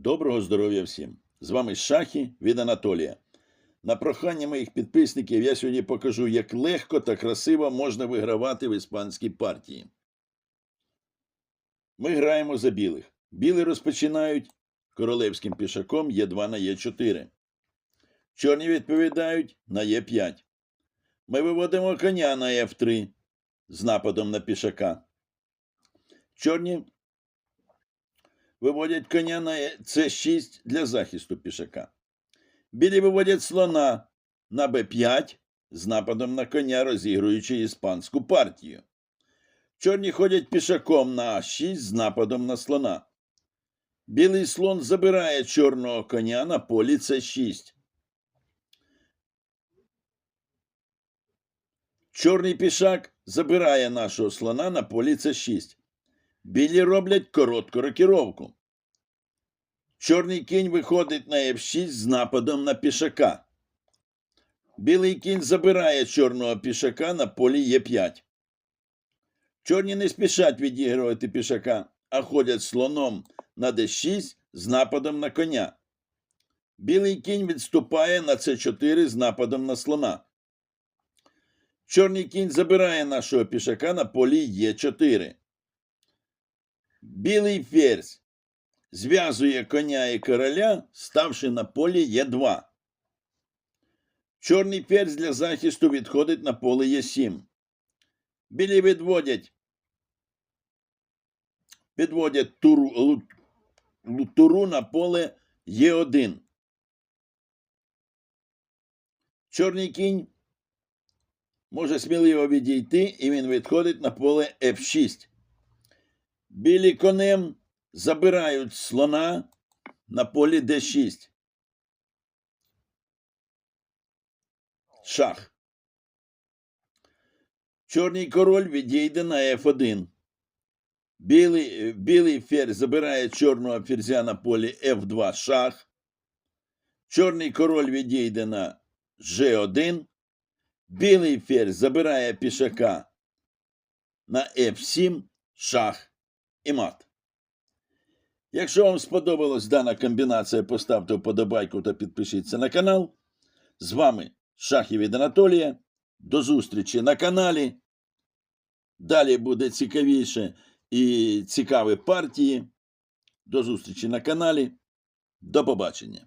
Доброго здоров'я всім! З вами Шахі від Анатолія. На прохання моїх підписників я сьогодні покажу, як легко та красиво можна вигравати в іспанській партії. Ми граємо за білих. Білі розпочинають королевським пішаком Е2 на Е4. Чорні відповідають на Е5. Ми виводимо коня на F3 з нападом на пішака. Чорні виводять коня на С6 для захисту пішака. Білі виводять слона на Б5 з нападом на коня, розігруючи іспанську партію. Чорні ходять пішаком на А6 з нападом на слона. Білий слон забирає чорного коня на полі С6. Чорний пішак забирає нашого слона на полі С6. Білі роблять коротку рокіровку. Чорний кінь виходить на F6 з нападом на пішака. Білий кінь забирає чорного пішака на полі Е5. Чорні не спішать відігрувати пішака, а ходять слоном на d6 з нападом на коня. Білий кінь відступає на С4 з нападом на слона. Чорний кінь забирає нашого пішака на полі Е4. Білий ферзь зв'язує коня і короля, ставши на полі Е2. Чорний ферзь для захисту відходить на поле Е7. Білі відводять, підводять туру, туру на поле Е1. Чорний кінь може сміливо відійти, і він відходить на поле F6. Білі конем забирають слона на полі d6. Шах. Чорний король відійде на f1. Білий, білий ферзь забирає чорного ферзя на полі f2 шах. Чорний король відійде на g1. Білий ферзь забирає пішака на f7 шах і мат. Якщо вам сподобалась дана комбінація, поставте вподобайку та підпишіться на канал. З вами Шахів від Анатолія. До зустрічі на каналі. Далі буде цікавіше і цікаві партії. До зустрічі на каналі. До побачення.